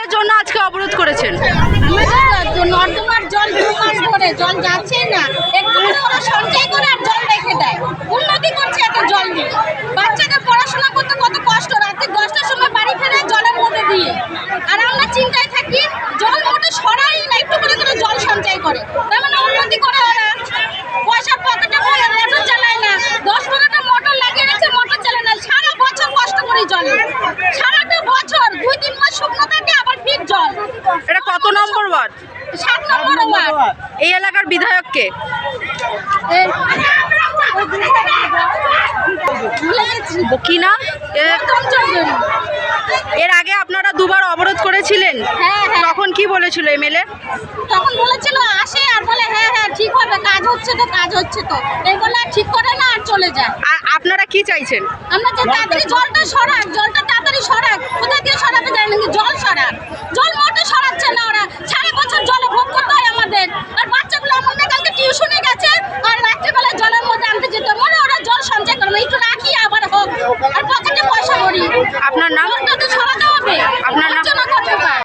কিসের জন্য আজকে অবরোধ করেছেন? নর্দমার জল দু মাস ধরে, জল যাচ্ছেই না। একটু ওরা সঞ্চয় করে আর জল রেখে দেয়। উন্নতি করছে এত জল নিয়ে। বাচ্চাদের পড়াশোনা করতে কত কষ্ট, রাতে দশটার সময় বাড়ি ফেরে জলের মধ্যে দিয়ে। আর আমরা চিন্তায় থাকি, জল মোটে সরাই না, একটু করে করে জল সঞ্চয় করে। তার মানে উন্নতি করে ওরা পয়সা পকেটে বলে, মোটর চালায় না। দশ বারোটা মোটর লাগিয়ে রেখেছে মোটর চালায় না। সারা বছর কষ্ট করে জল। সারাটা বছর দুই তিন মাস শুকনো থাকে আবার ফির জল এটা কত নম্বর ওয়ার্ড? সাত নম্বর ওয়ার্ড। এই এলাকার বিধায়ককে? কি নাম? এর আগে আপনারা দুবার অবরোধ করেছিলেন? হ্যাঁ, হ্যাঁ। তখন কি বলেছিল এমএলএ? তখন বলেছিল আসে আর বলে হ্যাঁ হ্যাঁ ঠিক হবে কাজ হচ্ছে তো কাজ হচ্ছে তো। এই বলে আর ঠিক করে না আর চলে যায় আর আপনারা কি চাইছেন? আমরা যে তাড়াতাড়ি জলটা সরাক জলটা তাড়াতাড়ি সরাক কোথায় দিয়ে সরাবে জানি না জল সরাক জল মোটে সরাচ্ছে না ওরা সারা বছর জলে ভোগ করতে হয় আমাদের আর বাচ্চাগুলো আমাদের কালকে টিউশনে গেছে আর রাত্রিবেলা জলের মধ্যে আনতে যেতে মনে ওরা জল সঞ্চয় করবে একটু রাখি আবার হোক আর পকেটে পয়সা ভরি আপনার নাম?